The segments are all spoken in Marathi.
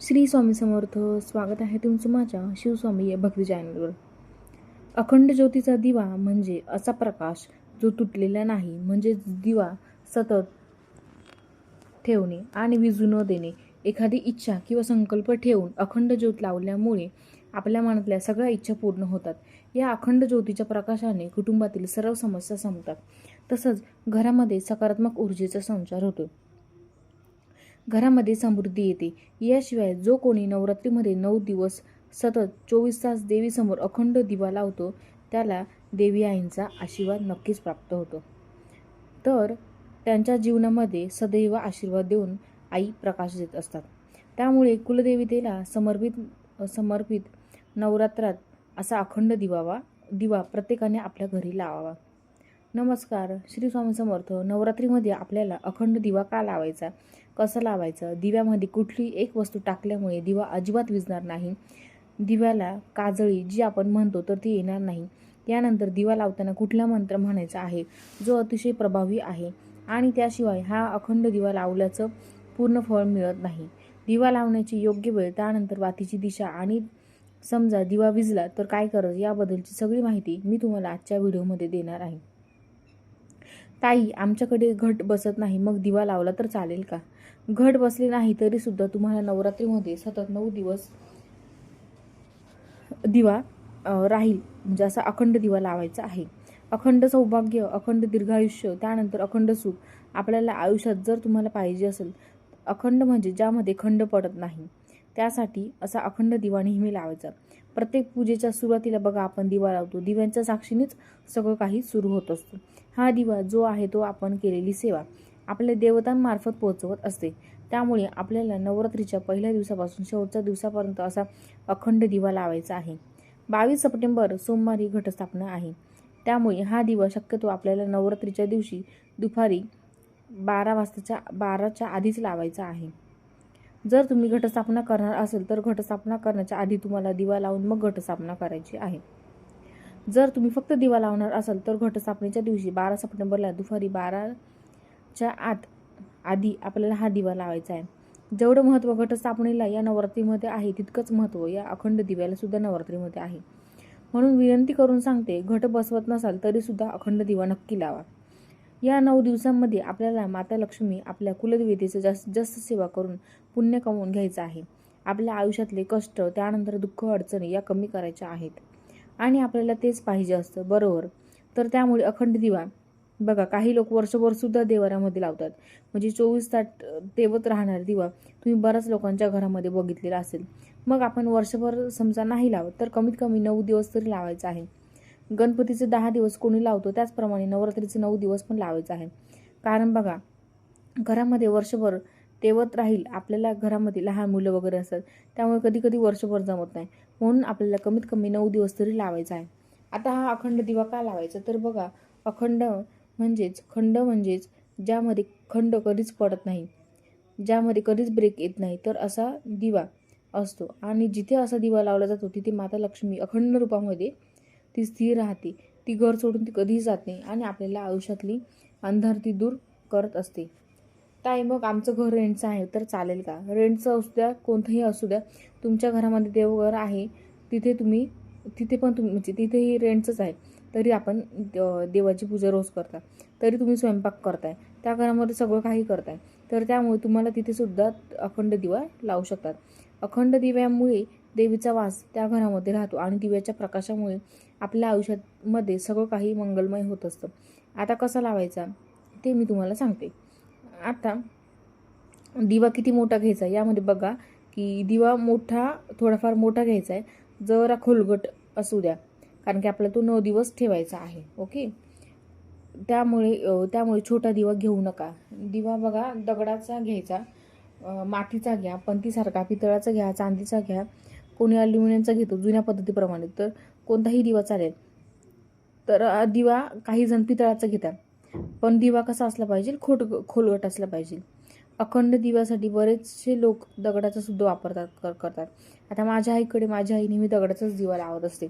श्री स्वामी समर्थ स्वागत आहे तुमचं माझ्या शिवस्वामी या भक्ती चॅनलवर अखंड ज्योतीचा दिवा म्हणजे असा प्रकाश जो तुटलेला नाही म्हणजे दिवा सतत ठेवणे आणि विजू न देणे एखादी इच्छा किंवा संकल्प ठेवून अखंड ज्योत लावल्यामुळे आपल्या मनातल्या सगळ्या इच्छा पूर्ण होतात. या अखंड ज्योतीच्या प्रकाशाने कुटुंबातील सर्व समस्या संपतात. तसंच घरामध्ये सकारात्मक ऊर्जेचा संचार होतो. घरामध्ये समृद्धी येते. याशिवाय जो कोणी नवरात्रीमध्ये नऊ दिवस सतत चोवीस तास देवीसमोर अखंड दिवा लावतो त्याला देवी आईंचा आशीर्वाद नक्कीच प्राप्त होतो. तर त्यांच्या जीवनामध्ये सदैव आशीर्वाद देऊन आई प्रकाश देत असतात. त्यामुळे कुलदेवतेला समर्पित समर्पित नवरात्रात असा अखंड दिवावा दिवा प्रत्येकाने आपल्या घरी लावावा. नमस्कार. श्री स्वामी समर्थ. नवरात्रीमध्ये आपल्याला अखंड दिवा का लावायचा? कसं लावायचं? दिव्यामध्ये कुठली एक वस्तू टाकल्यामुळे दिवा अजिबात विजणार नाही. दिव्याला काजळी जी आपण म्हणतो तर ती येणार नाही. त्यानंतर दिवा लावताना कुठला मंत्र म्हणायचा आहे? जो अतिशय प्रभावी आहे. आणि त्याशिवाय हा अखंड दिवा लावल्याचं पूर्ण फळ मिळत नाही. दिवा लावण्याची योग्य वेळ त्यानंतर वातीची दिशा आणि समजा दिवा विजला तर काय करायचं याबद्दलची सगळी माहिती मी तुम्हाला आजच्या व्हिडिओमध्ये देणार आहे. ताई आमच्याकडे घट बसत नाही. मग दिवा लावला तर चालेल का? घट बसले नाही तरी सुद्धा तुम्हाला नवरात्रीमध्ये सतत नऊ दिवस दिवा राहील. म्हणजे असा अखंड दिवा लावायचा आहे. अखंड सौभाग्य अखंड दीर्घायुष्य त्यानंतर अखंड सुख आपल्याला आयुष्यात जर तुम्हाला पाहिजे असेल अखंड म्हणजे ज्यामध्ये खंड पडत नाही त्यासाठी असा अखंड दिवा नेहमी लावायचा. प्रत्येक पूजेच्या सुरुवातीला बघा आपण दिवा लावतो. दिव्यांच्या साक्षीनेच सगळं काही सुरू होत असतं. हा दिवा जो आहे तो आपण केलेली सेवा. आपल्या देवतांमार्फत पोहोचवत असते. त्यामुळे आपल्याला नवरात्रीच्या पहिल्या दिवसापासून शेवटच्या दिवसापर्यंत असा अखंड दिवा लावायचा आहे. बावीस सप्टेंबर सोमवारी घटस्थापना आहे. त्यामुळे हा दिवा शक्यतो आपल्याला नवरात्रीच्या दिवशी दुपारी बारा वाजताच्या बाराच्या आधीच लावायचा आहे. जर तुम्ही घटस्थापना करणार असेल तर घटस्थापना करण्याच्या आधी तुम्हाला दिवा लावून मग घटस्थापना करायची आहे. जर तुम्ही फक्त दिवा लावणार असाल तर घटस्थापनेच्या दिवशी बारा सप्टेंबरला दुपारी बारा च्या आत आधी आपल्याला हा दिवा लावायचा आहे. जेवढं महत्त्व घटस्थापनेला या नवरात्रीमध्ये आहे तितकंच महत्त्व या अखंड दिव्याला सुद्धा नवरात्रीमध्ये आहे. म्हणून विनंती करून सांगते घट बसवत नसाल तरीसुद्धा अखंड दिवा नक्की लावा. या नऊ दिवसांमध्ये आपल्याला माता लक्ष्मी आपल्या कुलदेवतेचं जास्त जास्त सेवा करून पुण्य कमवून घ्यायचं आहे. आपल्या आयुष्यातले कष्ट त्यानंतर दुःख अडचणी या कमी करायच्या आहेत. आणि आपल्याला तेच पाहिजे असतं बरोबर? तर त्यामुळे अखंड दिवा बघा काही लोक वर्षभर सुद्धा देवाऱ्यामध्ये लावतात. म्हणजे चोवीस तास तेवत राहणार दिवा. तुम्ही बऱ्याच लोकांच्या घरामध्ये बघितलेला असेल. मग आपण वर्षभर समजा नाही लावत तर कमीत कमी नऊ दिवस तरी लावायचं आहे. गणपतीचे दहा दिवस कोणी लावतो त्याचप्रमाणे नवरात्रीचे नऊ दिवस पण लावायचं आहे. कारण बघा घरामध्ये वर्षभर तेवत राहील आपल्याला घरामध्ये लहान मुलं वगैरे असतात त्यामुळे कधी कधी वर्षभर जमत नाही. म्हणून आपल्याला कमीत कमी नऊ दिवस तरी लावायचा आहे. आता हा अखंड दिवा का लावायचा? तर बघा अखंड म्हणजेच खंड म्हणजेच ज्यामध्ये खंड कधीच पडत नाही. ज्यामध्ये कधीच ब्रेक येत नाही. तर असा दिवा असतो. आणि जिथे असा दिवा लावला जातो तिथे माता लक्ष्मी अखंड रूपामध्ये ती स्थिर राहते. ती घर सोडून ती कधीही जात नाही आणि आपल्याला आयुष्यातली अंधार ती दूर करत असते. ताई मग आमचं घर रेंटचं आहे तर चालेल का? रेंटचं असू द्या कोणतंही असू द्या. तुमच्या घरामध्ये देवघर आहे तिथे तुम्ही तिथे पण तुम्ही म्हणजे तिथेही रेंटचंच आहे. तरी आपण द- देवाची पूजा रोज करता. तरी तुम्ही स्वयंपाक करताय. त्या घरामध्ये सगळं काही करताय. तर त्यामुळे तुम्हाला तिथे सुद्धा अखंड दिवा लावू शकतात. अखंड दिव्यामुळे देवीचा वास त्या घरामध्ये राहतो आणि दिव्याच्या प्रकाशामुळे आपल्या आयुष्यामध्ये सगळं काही मंगलमय होत असतं. आता कसा लावायचा? ते मी तुम्हाला सांगते. आता दिवा किती मोठा घ्यायचा? यामध्ये बघा की दिवा मोठा थोडाफार मोठा घ्यायचा आहे. जरा खोलगट असू द्या. कारण की आपला तो नऊ दिवस ठेवायचा आहे ओके? त्यामुळे त्यामुळे छोटा दिवा घेऊ नका. दिवा बघा दगडाचा घ्यायचा मातीचा घ्या पंतीसारखा पितळाचा घ्या चांदीचा घ्या कोणी अल्युमिनियमचा घेतो जुन्या पद्धतीप्रमाणे. तर कोणताही दिवा चालेल. तर दिवा काही जण पितळाचा घेतात. पण दिवा कसा असला पाहिजे? खोट खोलगट असला पाहिजे. अखंड दिव्यासाठी बरेचसे लोक दगडाचा सुद्धा वापरतात कर करतात. आता माझ्या आईकडे माझ्या आई नेहमी दगडाचाच दिवा लावत असते.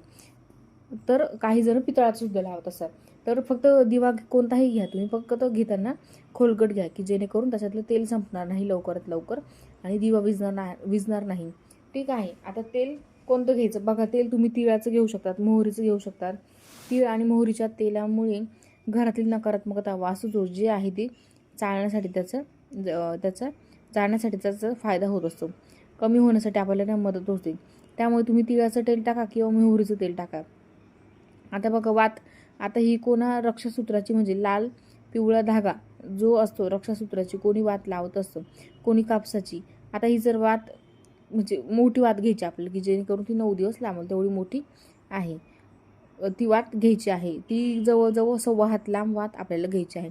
तर काही जण पितळाचा सुद्धा लावत असतात. तर फक्त दिवा कोणताही घ्या. तुम्ही फक्त घेताना खोलगट घ्या की जेणेकरून त्याच्यातलं तेल संपणार नाही लवकरात लवकर आणि दिवा विजणार नाही विजणार नाही. ठीक आहे. आता तेल कोणतं घ्यायचं? बघा तेल तुम्ही तिळाचं घेऊ शकतात मोहरीचं घेऊ शकतात. तीळ आणि मोहरीच्या तेलामुळे घरातील नकारात्मकता वास्तुदोष जे आहे ते चाळण्यासाठी त्याचं ज- त्याचा जाण्यासाठी त्याचा फायदा होत असतो. कमी होण्यासाठी आपल्याला मदत होते. त्यामुळे तुम्ही तिळाचं तेल टाका किंवा मोहरीचं तेल टाका. आता बघा वात. आता ही कोणा रक्षासूत्राची म्हणजे लाल पिवळा धागा जो असतो रक्षासूत्राची कोणी वात लावत असतं? कोणी कापसाची? आता ही जर वात म्हणजे मोठी वात घ्यायची आपल्याला की जेणेकरून ती नऊ दिवस लांबल तेवढी मोठी आहे. ती वात घ्यायची आहे. ती जवळजवळ सव्वा हात लांब वात आपल्याला घ्यायची आहे.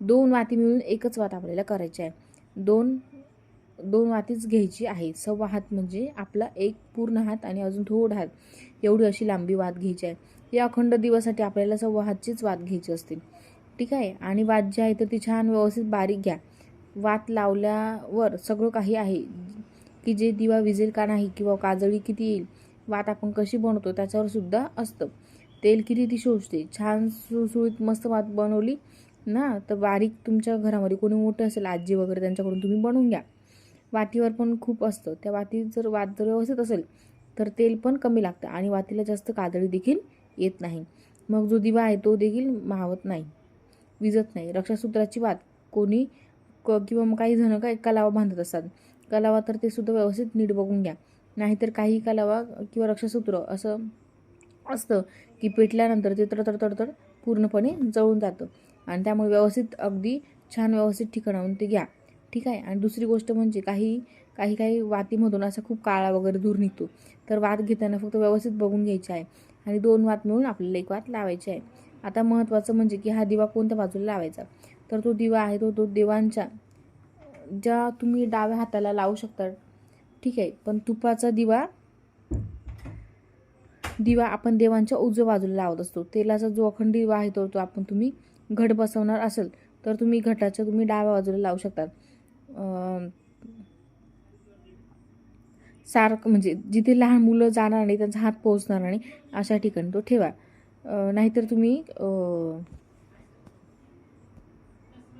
दोन वाती मिळून एकच वात आपल्याला करायची आहे. दोन दोन वातीच घ्यायची आहे. सव्वा हात म्हणजे आपला एक पूर्ण हात आणि अजून थोडा हात. एवढी अशी लांबी वात घ्यायची आहे. या अखंड दिवसासाठी आपल्याला सव्वा वात घ्यायची असते. ठीक आहे? आणि वात जी आहे तर ती छान व्यवस्थित बारीक घ्या. वात लावल्यावर सगळं काही आहे. की जे दिवा विजेल का नाही किंवा काजळी किती येईल वात आपण कशी बनवतो त्याच्यावर सुद्धा असतं. तेल किती ती शोषते. छान सुळसुळीत मस्त वात बनवली ना तर बारीक तुमच्या घरामध्ये कोणी मोठं असेल आजी वगैरे त्यांच्याकडून तुम्ही बनवून घ्या. वातीवर पण खूप असतं. त्या वातीत जर वात जर व्यवस्थित असेल तर तेल पण कमी लागतं आणि वातीला जास्त काजळी देखील येत नाही. मग जो दिवा आहे तो देखील मावत नाही विजत नाही. रक्षासूत्राची वाद कोणी क किंवा मग काही जण काय कलावा बांधत असतात. कलावा तर ते सुद्धा व्यवस्थित नीट बघून घ्या. नाहीतर काही कलावा किंवा रक्षासूत्र असं असतं की पेटल्यानंतर ते तडतड तडतड पूर्णपणे जळून जातं. आणि त्यामुळे व्यवस्थित अगदी छान व्यवस्थित ठिकाणाहून ते घ्या. ठीक आहे? आणि दुसरी गोष्ट म्हणजे काही काही काही वातीमधून असा खूप काळा वगैरे दूर निघतो. तर वात घेताना फक्त व्यवस्थित बघून घ्यायची आहे. आणि दोन वात मिळून आपल्याला एक वात लावायची आहे. आता महत्त्वाचं म्हणजे की हा दिवा कोणत्या बाजूला लावायचा? तर तो दिवा आहे तो तो देवांच्या ज्या तुम्ही डाव्या हाताला लावू शकता. ठीक आहे पण तुपाचा दिवा दिवा आपण देवांच्या उजव्या बाजूला लावत असतो. तेलाचा जो अखंड दिवा आहे तो तो आपण तुम्ही घट बसवणार असेल तर तुम्ही घटाच्या तुम्ही डाव्या बाजूला लावू शकतात सारखं म्हणजे जिथे लहान मुलं जाणार नाही त्यांचा हात पोहोचणार नाही अशा ठिकाणी तो ठेवा. नाहीतर तुम्ही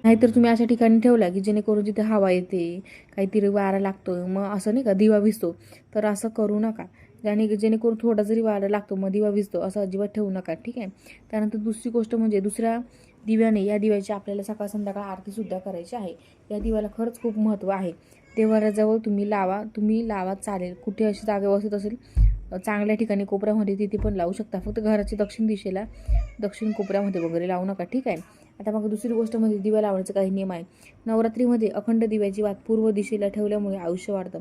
नाहीतर तुम्ही अशा ठिकाणी ठेवला की जेणेकरून जिथे हवा येते काहीतरी वारा लागतो मग असं नाही का दिवा विजतो तर असं करू नका. ज्याने जेणेकरून थोडा जरी वारा लागतो मग दिवा विजतो असं अजिबात ठेवू नका ठीक आहे? त्यानंतर दुसरी गोष्ट म्हणजे दुसऱ्या दिव्याने या दिव्याची आपल्याला सकाळ संध्याकाळ आरतीसुद्धा करायची आहे. या दिव्याला खरंच खूप महत्त्व आहे. देवाऱ्याजवळ तुम्ही लावा तुम्ही लावा चालेल. कुठे अशी जागा व्यवस्थित असेल चांगल्या ठिकाणी कोपऱ्यामध्ये तिथे पण लावू शकता. फक्त घराच्या दक्षिण दिशेला दक्षिण कोपऱ्यामध्ये वगैरे लावू नका ठीक आहे? आता मग दुसरी गोष्ट म्हणजे दिवा लावण्याचा काही नियम आहे. नवरात्रीमध्ये अखंड दिव्याची वात पूर्व दिशेला ठेवल्यामुळे आयुष्य वाढतं.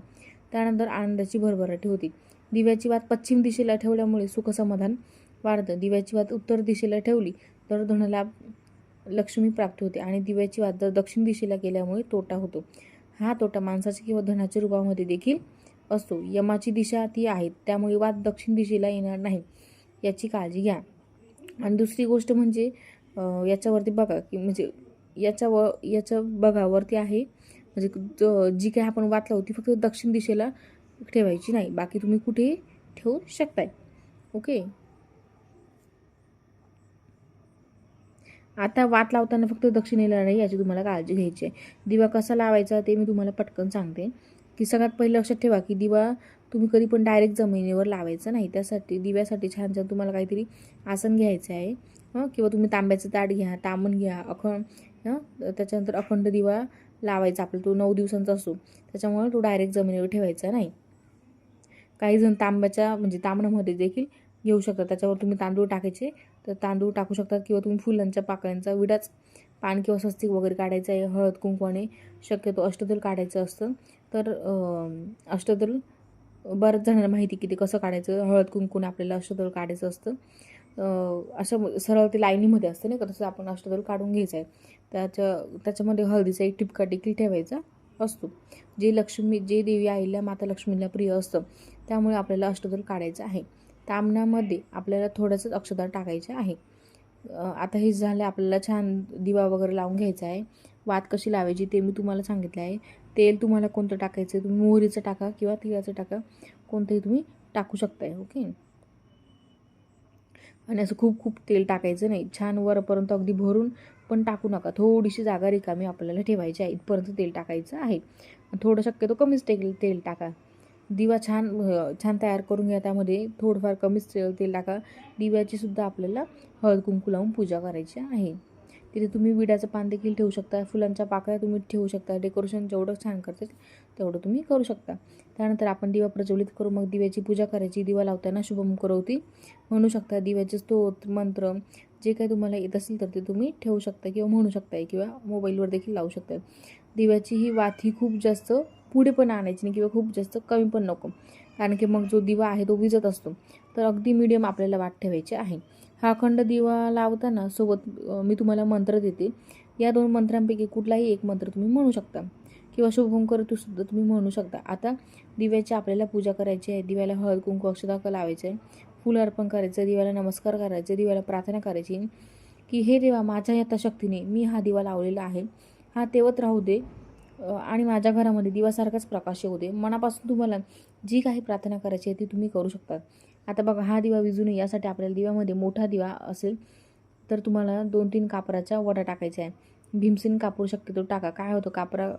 त्यानंतर आनंदाची भरभराटी होती. दिव्याची वात पश्चिम दिशेला ठेवल्यामुळे सुखसमाधान वाढतं. दिव्याची वात उत्तर दिशेला ठेवली तर धनलाभ लक्ष्मी प्राप्त होते आणि दिव्याची वात जर दक्षिण दिशेला केल्यामुळे तोटा होतो. हा तोटा माणसाच्या किंवा धनाच्या रूपामध्ये देखील असतो. यमाची दिशा ती आहे त्यामुळे वाद दक्षिण दिशेला येणार नाही याची काळजी घ्या. आणि दुसरी गोष्ट म्हणजे याच्यावरती बघा की म्हणजे याच्या व याच्या बघावरती आहे म्हणजे ज- जी काही आपण वाचला लावू ती फक्त दक्षिण दिशेला ठेवायची नाही बाकी तुम्ही कुठेही ठेवू शकताय. ओके? आता वात लावताना फक्त दक्षिणेला नाही याची तुम्हाला काळजी घ्यायची आहे. दिवा कसा लावायचा ते मी तुम्हाला पटकन सांगते. की सगळ्यात पहिलं लक्षात ठेवा की दिवा तुम्ही कधी पण डायरेक्ट जमिनीवर लावायचा नाही. त्यासाठी दिव्यासाठी छान छान तुम्हाला काहीतरी आसन घ्यायचं आहे. हं किंवा तुम्ही तांब्याचं ताट घ्या तामण घ्या अखंड हं त्याच्यानंतर अखंड दिवा लावायचा आपला तो नऊ दिवसांचा असतो. त्याच्यामुळे तो डायरेक्ट जमिनीवर ठेवायचा नाही. काही जण तांब्याच्या म्हणजे तांबणामध्ये देखील घेऊ शकता त्याच्यावर तुम्ही तांदूळ टाकायचे. तर तांदूळ टाकू शकतात किंवा तुम्ही फुलांच्या पाकळ्यांचा विडाच पान किंवा स्वस्तिक वगैरे काढायचं आहे हळद कुंकवाने. शक्यतो अष्टदल काढायचं असतं. तर अष्टदल बऱ्याच जणांना माहिती की ते कसं काढायचं? हळद कुंकून आपल्याला अष्टदल काढायचं असतं. अशा सरळ ते लाईनीमध्ये असतं नाही का? तसं आपण अष्टदल काढून घ्यायचं आहे. त्याच्या त्याच्यामध्ये हळदीचा एक टिपका देखील ठेवायचा असतो. जे लक्ष्मी जे देवी आईला माता लक्ष्मीला प्रिय असतं त्यामुळे आपल्याला अष्टदल काढायचं आहे. तामणामध्ये आपल्याला थोडंसं अक्षदार टाकायचे आहे. आता हे झालं आपल्याला छान दिवा वगैरे लावून घ्यायचा आहे. वात कशी लावायची ते मी तुम्हाला सांगितलं आहे. तेल तुम्हाला कोणतं टाकायचं तुम्ही मोहरीचं टाका किंवा तिळाचं टाका. कोणतंही तुम्ही टाकू शकताय ओके? आणि असं खूप खूप तेल टाकायचं नाही. छान वरपर्यंत अगदी भरून पण टाकू नका. थोडीशी जागा रिकामी आपल्याला ठेवायची आहे. इथपर्यंत तेल टाकायचं आहे. थोडं शक्यतो कमीच तेल तेल टाका. दिवा छान छान तयार करून घ्या. त्यामध्ये थोडंफार कमीच ते- तेल टाका. दिव्याची सुद्धा आपल्याला हळद कुंकू लावून पूजा करायची आहे. तिथे तुम्ही विड्याचं पान देखील ठेवू शकता. फुलांच्या पाकळ्या तुम्ही ठेवू शकता. डेकोरेशन जेवढं छान करते तेवढं तुम्ही करू शकता. त्यानंतर आपण दिवा प्रज्वलित करू. मग दिव्याची पूजा करायची. दिवा लावताना शुभम करवती म्हणू शकता. दिव्याचे स्तोत्र मंत्र जे काही तुम्हाला येत असेल तर ते तुम्ही ठेवू शकता किंवा म्हणू शकता किंवा मोबाईलवर देखील लावू शकता दिव्याची ही वात ही खूप जास्त पुढे पण आणायची नाही किंवा खूप जास्त कमी पण नको. कारण की मग जो दिवा आहे तो विजत असतो. तर अगदी मीडियम आपल्याला वाट ठेवायची आहे. हा अखंड दिवा लावताना सोबत मी तुम्हाला मंत्र देते. या दोन मंत्रांपैकी कुठलाही एक मंत्र तुम्ही म्हणू शकता. किंवा शुभंकर तू सुद्धा तुम्ही म्हणू शकता. आता दिव्याची आपल्याला पूजा करायची आहे. दिव्याला हळद कुंकू अक्षता लावायचं आहे. फुलं अर्पण करायचं दिव्याला नमस्कार करायचं दिव्याला प्रार्थना करायची की हे देवा माझ्या यथाशक्तीने मी हा दिवा लावलेला आहे. हा तेवत राहू दे. आणि माझ्या घरामध्ये दिवासारखाच प्रकाश येऊ दे. मनापासून तुम्हाला जी काही प्रार्थना करायची आहे ती तुम्ही करू शकता आता बघा हा दिवा विजू नये यासाठी आपल्याला दिव्यामध्ये मोठा दिवा असेल तर तुम्हाला दोन तीन कापराच्या वडा टाकायचा आहे भीमसेन कापूर शक्यतो टाका. काय होतं कापरा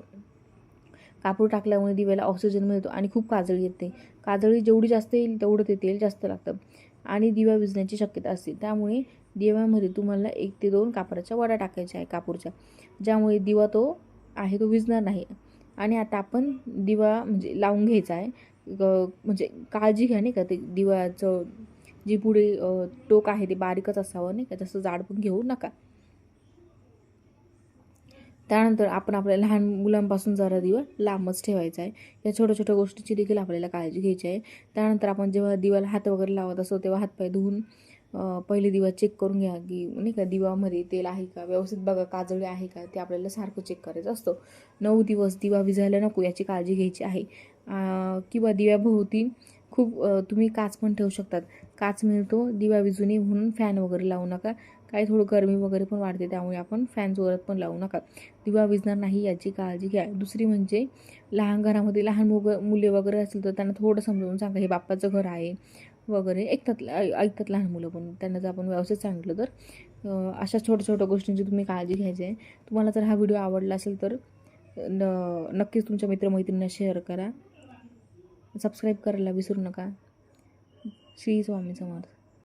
कापूर टाकल्यामुळे दिव्याला ऑक्सिजन मिळतो आणि खूप काजळी येते. काजळी जेवढी जास्त येईल तेवढं ते तेल जास्त लागतं. आणि दिवा विजण्याची शक्यता असते. त्यामुळे दिव्यामध्ये तुम्हाला एक ते दोन कापराच्या वडा टाकायच्या आहे कापूरच्या. ज्यामुळे दिवा तो आहे तो विजणार नाही. आणि आता आपण दिवा म्हणजे लावून घ्यायचा आहे. ग- म्हणजे काळजी घ्या नाही का ते दिव्याचं जी पुढे टोक आहे ते बारीकच असावं नाही का जास्त जाड पण घेऊ नका. त्यानंतर आपण आपल्या लहान मुलांपासून जरा दिवा लांबच ठेवायचा आहे. या छोट्या छोट्या गोष्टीची देखील आपल्याला काळजी घ्यायची आहे. त्यानंतर आपण जेव्हा दिवाला हात वगैरे लावत असतो तेव्हा हातपाय धुवून पहिले दिवा चेक करून घ्या की नाही का दिवामध्ये तेल आहे का? व्यवस्थित बघा काजळी आहे का? ते आपल्याला सारखं चेक करायचं असतं. नऊ दिवस दिवा विझायला नको याची काळजी घ्यायची आहे. किंवा दिव्याभोवती खूप तुम्ही काच पण ठेवू शकतात. काच मिळतो दिवा विजूने म्हणून फॅन वगैरे लावू नका. काही थोडं गरमी वगैरे पण वाढते त्यामुळे आपण फॅन वगैरे पण लावू नका. दिवा विजणार नाही याची काळजी घ्या. दुसरी म्हणजे लहान घरामध्ये लहान मुग मुले वगैरे असतील तर त्यांना थोडं समजावून सांगा हे बाप्पाचं घर आहे. वगैरे ऐकतात ऐ- ऐकतात लहान मुलं पण. त्यांना जर आपण व्यवस्थित सांगितलं तर अशा छोट्या छोट्या गोष्टींची तुम्ही काळजी घ्यायची. आहे तुम्हाला जर हा व्हिडिओ आवडला असेल तर न नक्कीच तुमच्या मित्रमैत्रिणींना शेअर करा. सबस्क्राईब करायला विसरू नका. श्री स्वामी समर्थ.